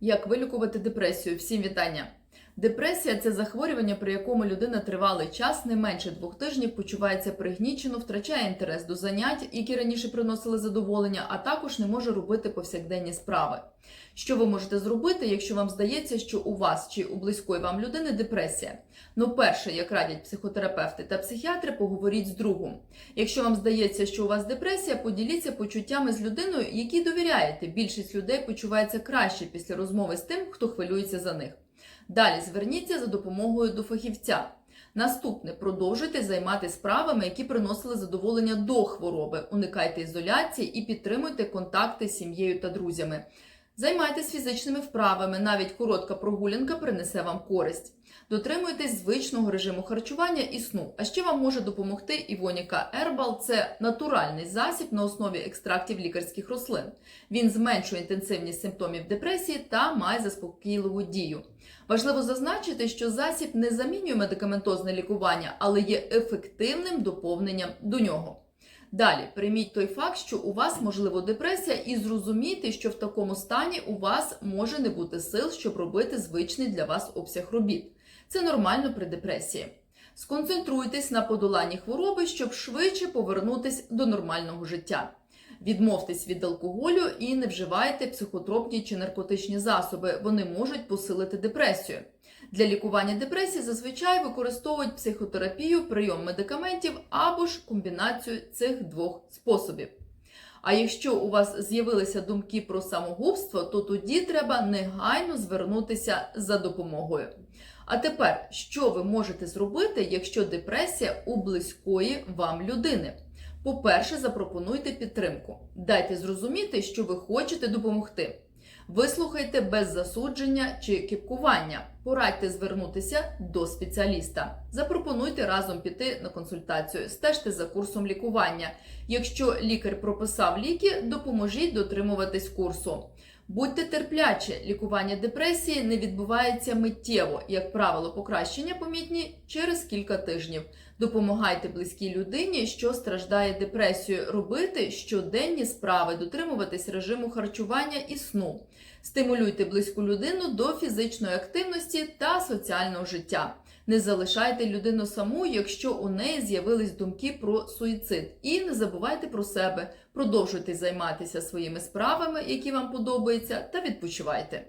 Як вилікувати депресію? Всім вітання! Депресія це захворювання, при якому людина тривалий час, не менше двох тижнів, почувається пригнічено, втрачає інтерес до занять, які раніше приносили задоволення, а також не може робити повсякденні справи. Що ви можете зробити, якщо вам здається, що у вас чи у близької вам людини депресія? Ну, перше, як радять психотерапевти та психіатри, поговоріть з другом. Якщо вам здається, що у вас депресія, поділіться почуттями з людиною, якій довіряєте. Більшість людей почувається краще після розмови з тим, хто хвилюється за них. Далі зверніться за допомогою до фахівця. Наступне продовжуйте займатися справами, які приносили задоволення до хвороби. Уникайте ізоляції і підтримуйте контакти з сім'єю та друзями. Займайтесь фізичними вправами, навіть коротка прогулянка принесе вам користь. Дотримуйтесь звичного режиму харчування і сну. А ще вам може допомогти Івоніка Ербал. Це натуральний засіб на основі екстрактів лікарських рослин. Він зменшує інтенсивність симптомів депресії та має заспокійливу дію. Важливо зазначити, що засіб не замінює медикаментозне лікування, але є ефективним доповненням до нього. Далі прийміть той факт, що у вас можливо депресія, і зрозумійте, що в такому стані у вас може не бути сил, щоб робити звичний для вас обсяг робіт. Це нормально при депресії. Сконцентруйтесь на подоланні хвороби, щоб швидше повернутись до нормального життя. Відмовтесь від алкоголю і не вживайте психотропні чи наркотичні засоби. Вони можуть посилити депресію. Для лікування депресії зазвичай використовують психотерапію, прийом медикаментів або ж комбінацію цих двох способів. А якщо у вас з'явилися думки про самогубство, то тоді треба негайно звернутися за допомогою. А тепер, що ви можете зробити, якщо депресія у близької вам людини? По-перше, запропонуйте підтримку. Дайте зрозуміти, що ви хочете допомогти. Вислухайте без засудження чи кіпкування. Порадьте звернутися до спеціаліста. Запропонуйте разом піти на консультацію, стежте за курсом лікування. Якщо лікар прописав ліки, допоможіть дотримуватись курсу. Будьте терплячі, лікування депресії не відбувається миттєво, як правило, покращення помітні через кілька тижнів. Допомагайте близькій людині, що страждає депресією, робити щоденні справи, дотримуватись режиму харчування і сну. Стимулюйте близьку людину до фізичної активності та соціального життя. Не залишайте людину саму, якщо у неї з'явились думки про суїцид. І не забувайте про себе. Продовжуйте займатися своїми справами, які вам подобаються, та відпочивайте.